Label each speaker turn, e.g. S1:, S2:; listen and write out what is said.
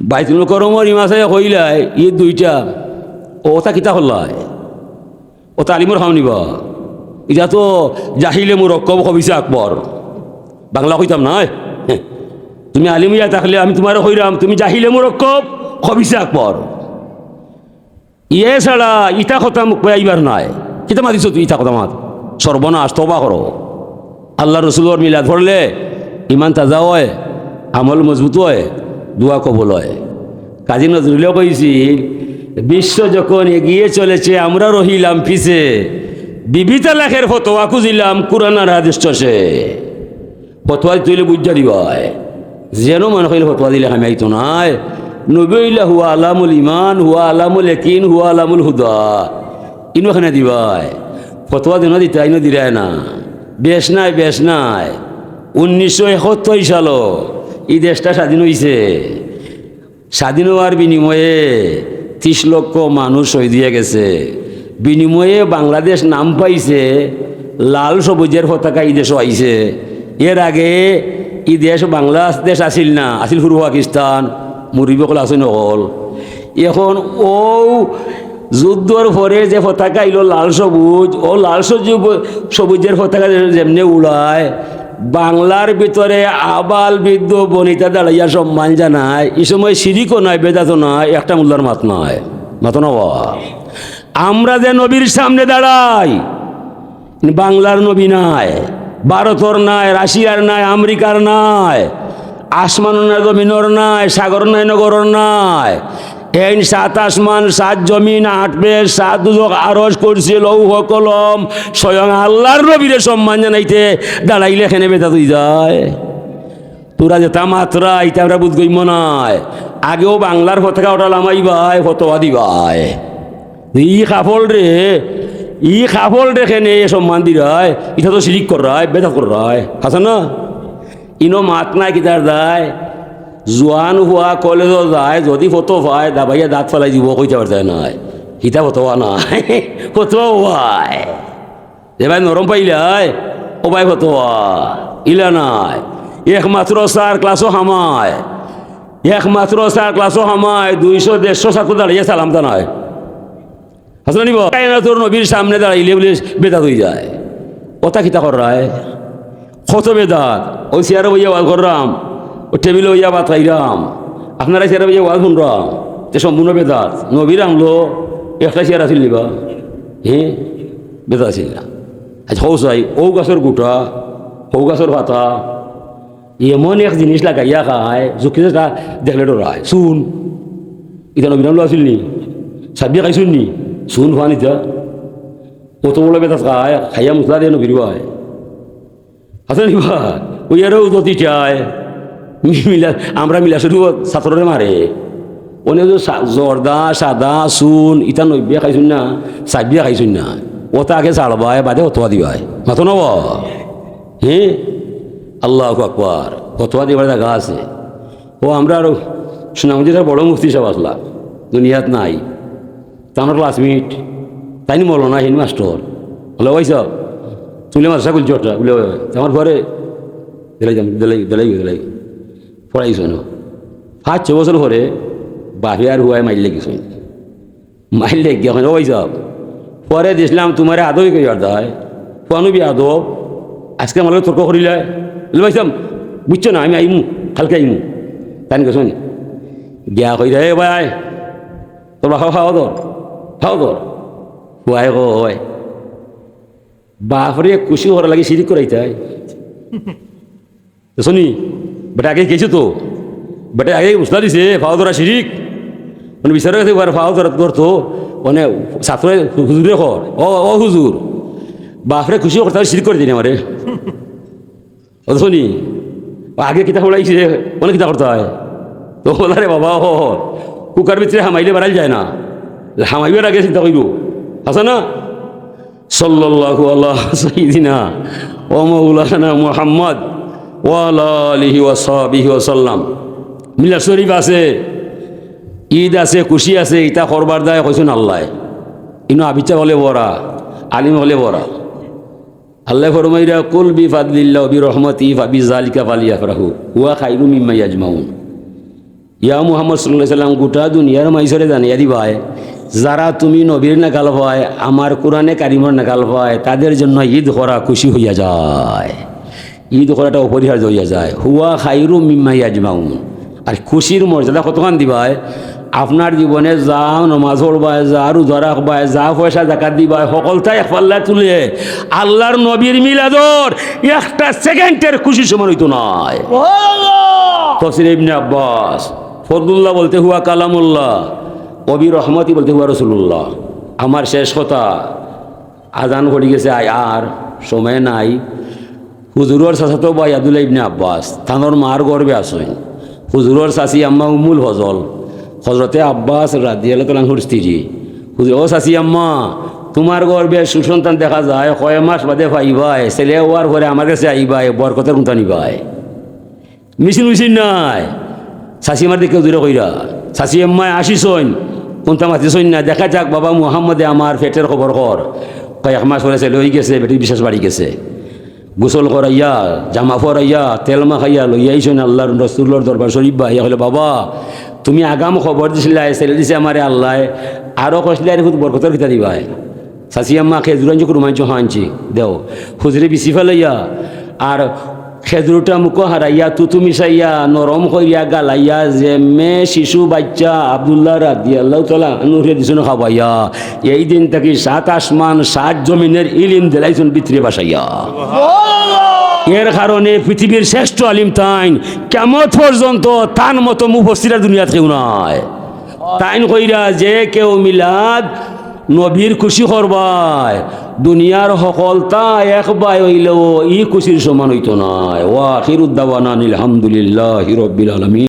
S1: বাইতুল করমর ইমাসে কইলাই, ই দুইটা ওটা কিতা হল্লাই ও তালিমর খাও নিবা? এটা তো জাহিলে মোৰ অক্কব কবিছে আকবর। বাংলা কইতাম নাই তুমি আলিমিয়া থাকলে আমি তোমার কইরাম, তুমি জাহিলে মোৰ অক্কব কবিছে আকবর। ইয়ে ছাড়া ইটা কথা মোক এইবার নাই। কিতা মাতিছ তুই ইটা কথা মাত? সর্বনাশ তবা করো আল্লাহ রসুলোর মিলাদ পড়লে ইমান তাজা হয়, আমল মজবুত হয়। দোয়া কবল হয়। কাজী নজরুলও কইছিল, বিশ্ব যখন এগিয়ে চলেছে, আমরা রহিলাম পিছে। বিবিতা লাখের ফতোয়া খুঁজিলাম কুরানার হাদিস চষে। ফতোয়া তুইলে বুঝা দিবাই যেন মনে কইলে ফতোয়া দিলে আমি আইতো নাই নবীলা হুয়া আলামুল ইমান হুয়া আলামুল একিন হুয়া আলামুল হুদা। ইনো খানে দিবাই ফতোয়া দিন দিতে আইনো দিরায় না। বেশ নাই বেশ নাই। উনিশশো একাত্তর সালও এই দেশটা স্বাধীন হয়েছে স্বাধীন হওয়ার বিনিময়ে ত্রিশ লক্ষ মানুষ হয়ে গেছে। বিনিময়ে বাংলাদেশ নাম পাইছে, লাল সবুজের পতাকা এই দেশও আইছে। এর আগে ই দেশ বাংলাদেশ আসিল না আসিল পূর্ব পাকিস্তান মুরব্বীসকল আছে নকল এখন ও যুদ্ধর পরে যে পতাকা আইলো লাল সবুজ, ও লাল সবুজ সবুজের পতাকা যেমনি উড়ায় বাংলার ভিতরে আবাল বৃদ্ধ বনিতা দাঁড়াইয়া সম্মান জানায়, এই সময় সিরিকও নয়, বেদাতও নয়, একটা মূল্যার মাত নয়। মাত নবা আমরা যে নবীর সামনে দাঁড়াই, বাংলার নবী নাই, ভারতর নাই, রাশিয়ার নাই, আমেরিকার নাই আসমান নাই, জমিনর নাই সাগর নাই, নগরর নাই এই সাত আসমান, সাত জমিন, আট বেশ, সাত দুজক আরজ করছে লৌহ কলম স্বয়ং আল্লাহর নবীরে সম্মান জানাইতে দাঁড়াইলে এখানে বেতা তুই যায়। তোরা যে তামাত্রা ইটা আমরা বুধ গইম নাই। আগেও বাংলার পতাকা ওটা লামাই ভাই, ফতোয়া দিবাই। ই কাফল রে ই কাফল রেখে নে সম্মান দি রায় ইটা তো শিরিক কর রায়, বেদা কর রায়। হাসা না? ইনো মাত নাই কিতার দায়? জোয়ান হুয়া কলেজও যায়, যদি ফটো পায়, দাবাইয়া দাঁত ফেলাই দিব কইতে পারতে নাই। হিতা ফটোয়া নাই ফটোয়া হওয়ায় যে ভাই নরম পাইলাই ও ভাই ফটোয়া ইলা নাই। একমাত্র স্যার ক্লাসও হামায় একমাত্র স্যার ক্লাসও হামায় দুইশো, দেড়শো ছাত্র দাঁড়িয়ে সালাম তা নয় হাসনা নিব। তোর নবীর সামনে দাঁড়াইলে বলে বেদাত হয়ে যায়। কথা কিতা কর রায় কত বেদাত ওই চেয়ারে বইয়া কররাম ও টেবিলে বইয়া বাত খাইরাম আপনারা চেয়ারে বইয়া ওয়াজ শুনরাম যে সম্পূর্ণ বেদাত। নবীর আনলো একটা চেয়ার আছিল নিবা। হ্যাঁ বেদাত আছিল না। আজ হৌ চাই ঔ গাছর গোটা হৌ গাছর ভাতা এমন এক জিনিস লাগাইয়া খায় জুকি তা দেখলে ডরায় শুন ইটা নবীর আনলো আছিল নি? সাবিয়া খাইছুন নি? শুন খোৱা নিতা কত বড় বেতাত খায়, খাইয়া মশলা দিয়ে নবীর ভাই আছে নিবা ওই আরও উদতি চায় মিলা, আমরা মিলা শুধু ছাত্ররে মারে। সা- জর্দা, সাদা, চুন, ইটা নব্বিয়া খাইছুন না চাবিয়া খাইছুন না। ওটা আগে চাড়বাই বাদে হতোয়া দিবাই মাতো নব? হে? আল্লাহ আকবার। হতোয়া দিবার জায়গা আছে। ও, আমরা আরও সুনামজিরা বড় মুফতি সব আসলা। দুনিয়াত নাই। তানোর ক্লাসমেট। তাই নি মলো না হিন মাস্টর। হলো ওই সব তুলে মাদ্রাসা খুলছি ওটা। বলে আমার ঘরে। দিলাই দিলাই দিলাই দিলাই। পড়াইছো না পাঁচ ছ বছর পরে বাপে আর হুয়ায় মাইল মাইল লেগে এখন ওই সব পরে দেখলাম তোমার আদবই কই আর দায় কোয়ানো বি আদব। আজকে আমার তর্ক করিলে ভাইসাম বুঝছ না আমি আইমু কালকে আইমু তাই গেছো নি গিয়া কই রে ভাই। তোর বাবা খাওয়া দর খাও দর হুয়াই কয় বাপরে খুশি হওয়ার লাগে সিরিক করাইতে হয় শুনি বেটা আগে গেছো তো? বেটা আগে উসলা দিছে, ফাও ধরা সিরিক মানে বিচারে গেছে ফাও ধরা করতো মানে ছাত্র হুজুরে কর ও ও হুজুর বাপরে খুশি করতে সিরিক করে দিন আমারে ও আগে কিতা পড়াইছে অনেক কিতা করতে হয় তো বলা রে বাবা ও কুকার ভিতরে হামাইলে বাড়াই যায় না। হামাইবার আগে চিন্তা করব আছে না? সাল্লাল্লাহু আল্লাহ সাইদিনা ও মৌলানা মুহাম্মদ। ওয়ালা আলিহি ওয়াসাবিহি ওয়াসাল্লাম। মিলা শরীফ আছে, ঈদ আছে, খুশি আছে ইটা করবার দায় কইছেন আল্লাহ। ইনো আবিচা হলে বরা আলিম হলে বরা আল্লাহ ফরমাইরা কুল বি ফাদলিল্লাহ বি রহমতি ফাবি জালিকা ফালিয়া ফরাহু হুয়া খাইরু মিম্মা ইয়াজমাউন। ইয়া মুহাম্মদ সাল্লাহ সাল্লাম, গোটা দুনিয়ার মাইসরে জানিয়া দিবাই যারা তুমি নবীর নাকাল হয় আমার কোরআনে কারিমর নাকাল হয় তাদের জন্য ঈদ করা খুশি হইয়া যায়। ঈদ করাটা অপরিহার্য হইয়া যায়। হুয়া খাইরু মিম্মাই আজমাউন আর খুশির মর্যাদা কতক্ষণ দিবাই আপনার জীবনে যা নমাজ পড়বায় যা রোজা রাখবায় যা পয়সা জাকাত দিবায় সকলটাই একপাল্লা তুলে। আল্লাহর নবীর মিলাদর একটা সেকেন্ডের খুশি সমান হইতো নয় তফসির ইবনে আব্বাস ফদুল্লাহ বলতে হুয়া কালামুল্লাহ। কবি রহমতি বলতে হুয়া রসুল্লাহ আমার শেষ কথা আজান ঘটি গেছে আয় আর সময় নাই। হুজুরর চাচাতো ভাই আব্দুল্লাহ ইবনে আব্বাস থানোর মার গর্বে আসেন হুজুরর চাচি আম্মা উমুল হজল হজরতে আব্বাস রাদিয়াল তালাহুর স্ত্রী। হুজুর, ও চাচি আম্মা, তোমার গর্বে সুসন্তান দেখা যায়, কয় মাস বাদে পাইবাই ছেলে হওয়ার পরে আমার কাছে আইবাই বরকতের মতো নিবাই মিছিল মিছিল নাই। শাশি আমার দিকে দূরে কইরা শাশি এম্মায় আসিছইন কোনটা মাতিছইন না, দেখা যাক বাবা মুহাম্মদে আমার পেটের খবর কর। কয়েক মাস পরে ছেলে হয়ে গেছে বেটি বিশেষ বাড়ি গেছে। গোসল করাইয়া, জামা ফরাইয়া তেল মাখাইয়া লইয়াইছইন আল্লাহর রসুল্লর দরবার শরীফ বা ইয়া হলে বাবা, তুমি আগাম খবর দিছিলা ছেলে দিছে আমারে আল্লাহ আরও কষলে আর বরকতর কিতা দিবাই শাশি আম্মা, খেজুরাঞ্জ কুরমাঞ্চ হাঁচি দেও। খুজরে বিচি ফেলাইয়া আর খেজুরটা মুখ হারাইয়া তুতু মিশাইয়া নরম করিয়া গালাইয়া যে মে শিশু বাচ্চা আবদুল্লাহ রাদি আল্লাহ তালা নুরে দিছুন খাবাইয়া। এই দিন থাকি সাত আসমান সাত জমিনের ইলিম দিলাইছুন বিত্রে বাসাইয়া এর কারণে পৃথিবীর শ্রেষ্ঠ আলিম তাইন কেমন পর্যন্ত তান মতো মুফসিরা দুনিয়াত কেউ নয় তাইন কইরা যে কেউ মিলাদ নবীর খুশি করবায় দুনিয়ার সকলতা একবাই হইলেও ই খুশির সমান হইতো নাই। ওয়া খিরুদ্দাওয়ানা আলহামদুলিল্লাহ রব্বিল আলমী